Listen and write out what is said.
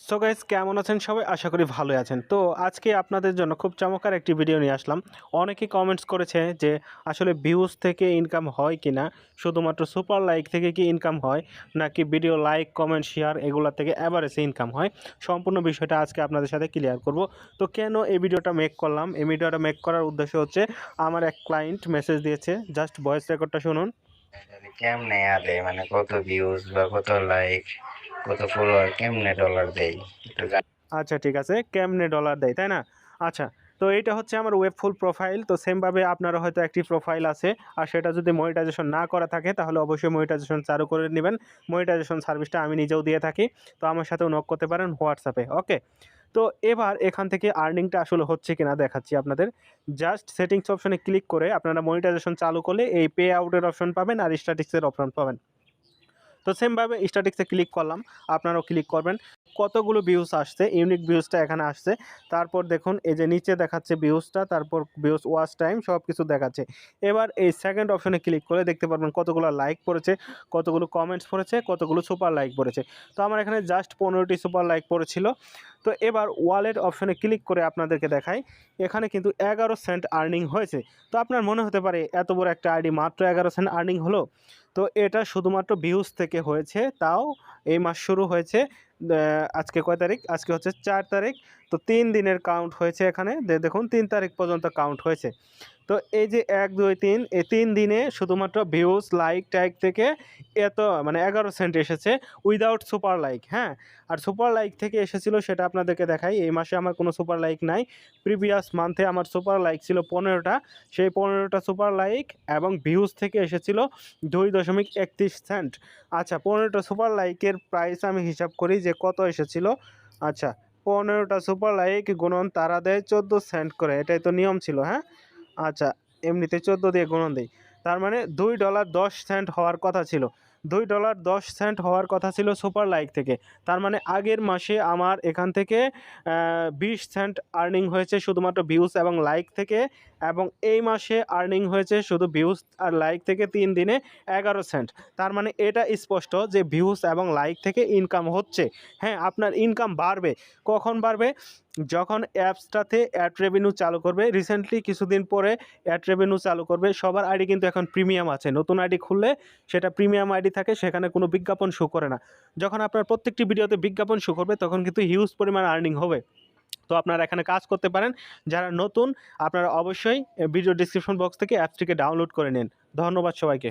So guys কেমন আছেন সবাই? আশা করি ভালোই আছেন। তো আজকে আপনাদের জন্য খুব চমৎকার একটি ভিডিও নিয়ে আসলাম। অনেকেই কমেন্টস করেছে যে, আসলে ভিউজ থেকে ইনকাম হয় কি না? শুধুমাত্র সুপার লাইক থেকে কি ইনকাম হয়? নাকি ভিডিও লাইক কমেন্ট শেয়ার এগুলো থেকে অ্যাভারেজে ইনকাম হয়? সম্পূর্ণ বিষয়টা আজকে আপনাদের সাথে ক্লিয়ার করব। তো কেন এই ভিডিওটা মেক করলাম? এই ভিডিওটা মেক করার উদ্দেশ্য হচ্ছে, আমার এক ক্লায়েন্ট মেসেজ দিয়েছে। জাস্ট ভয়েস রেকর্ডটা শুনুন। মানে কত ভিউজ বা কত লাইক কত ফলোয়ার কেমনে ডলার দেয়? আচ্ছা ঠিক আছে। কেমনে ডলার দেয়, তাই না? আচ্ছা তো এইটা হচ্ছে আমার ওয়েব ফুল প্রোফাইল তো সেমভাবে আপনারও হয়তো একটি প্রোফাইল আছে। আর সেটা যদি মনিটাইজেশন না করা থাকে, তাহলে অবশ্যই মনিটাইজেশন চালু করে নেবেন। মনিটাইজেশন সার্ভিসটা আমি নিজেও দিয়ে থাকি। তো আমার সাথেও নক করতে পারেন হোয়াটসঅ্যাপে ওকে তো এবার এখান থেকে আর্নিংটা আসলে হচ্ছে কিনা দেখাচ্ছি আপনাদের। জাস্ট সেটিংস অপশনে ক্লিক করে আপনারা মনিটাইজেশন চালু করলে এই পে আউটের অপশন পাবেন আর স্ট্যাটিক্সের অপশন পাবেন। তো সেমভাবে স্ট্যাটিক্সে ক্লিক করলাম, আপনারাও ক্লিক করবেন। কতগুলো ভিউজ আসছে ইউনিক ভিউজটা এখানে আসছে। তারপর দেখুন, এই যে নিচে দেখাচ্ছে ভিউজটা তারপর ভিউজ ওয়াচ টাইম সব কিছু দেখাচ্ছে। এবার এই সেকেন্ড অপশনে ক্লিক করে দেখতে পারবেন কতগুলো লাইক পড়েছে, কতগুলো কমেন্টস পড়েছে, কতগুলো সুপার লাইক পড়েছে। তো আমার এখানে জাস্ট পনেরোটি সুপার লাইক পড়েছিল। তো এবার ওয়ালেট অপশনে ক্লিক করে আপনাদেরকে দেখাই। এখানে কিন্তু এগারো সেন্ট আর্নিং হয়েছে। তো আপনার মনে হতে পারে, এত বড় একটা আইডি মাত্র এগারো সেন্ট আর্নিং হলো? তো এটা শুধুমাত্র ভিউজ থেকে হয়েছে তাও এই মাস শুরু হয়েছে। আজকে কয় তারিখ? আজকে হচ্ছে চার তারিখ। তো তিন দিনের কাউন্ট হয়েছে এখানে। দেখুন, তিন তারিখ পর্যন্ত কাউন্ট হয়েছে। তো এই যে এক, দুই, তিন, এই তিন দিনে শুধুমাত্র ভিউজ লাইক ট্যাগ থেকে এত মানে এগারো সেন্ট এসেছে উইদাউট সুপার লাইক হ্যাঁ? আর সুপার লাইক থেকে এসেছিল সেটা আপনাদেরকে দেখাই। এই মাসে আমার কোনো সুপার লাইক নাই। প্রিভিয়াস মান্থে আমার সুপার লাইক ছিল পনেরোটা। সেই পনেরোটা সুপার লাইক এবং ভিউজ থেকে এসেছিল দুই দশমিক একত্রিশ সেন্ট আচ্ছা পনেরোটা সুপার লাইকের প্রাইস আমি হিসাব করি যে কত এসেছিল? আচ্ছা পনেরোটা সুপার লাইক গুণন তারা দেয় চোদ্দ সেন্ট করে, এটাই তো নিয়ম ছিল হ্যাঁ? আচ্ছা এমনিতে চোদ্দ দিয়ে গুণন দেয় তার মানে দুই ডলার দশ সেন্ট হওয়ার কথা ছিল। দুই ডলার দশ সেন্ট হওয়ার কথা ছিল সুপার লাইক থেকে। তার মানে আগের মাসে আমার এখান থেকে বিশ সেন্ট আর্নিং হয়েছে শুধুমাত্র ভিউজ এবং লাইক থেকে। এবং এই মাসে আর্নিং হয়েছে শুধু ভিউজ আর লাইক থেকে তিন দিনে এগারো সেন্ট তার মানে এটা স্পষ্ট যে ভিউজ এবং লাইক থেকে ইনকাম হচ্ছে। হ্যাঁ আপনার ইনকাম বাড়বে। কখন বাড়বে? যখন অ্যাপসটাতে অ্যাড রেভিনিউ চালু করবে। রিসেন্টলি কিছুদিন পরে অ্যাড রেভিনিউ চালু করবে। সবার আইডি কিন্তু এখন প্রিমিয়াম আছে। নতুন আইডি খুললে সেটা প্রিমিয়াম আইডি থাকে, সেখানে কোনো বিজ্ঞাপন শো করে না। যখন আপনার প্রত্যেকটি ভিডিওতে বিজ্ঞাপন শো করবে, তখন কিন্তু হিউজ পরিমাণ আর্নিং হবে। তো আপনারা এখানে কাজ করতে পারেন। যারা নতুন, আপনারা অবশ্যই ভিডিও ডিসক্রিপশন বক্স থেকে অ্যাপসটিকে ডাউনলোড করে নিন। ধন্যবাদ সবাইকে।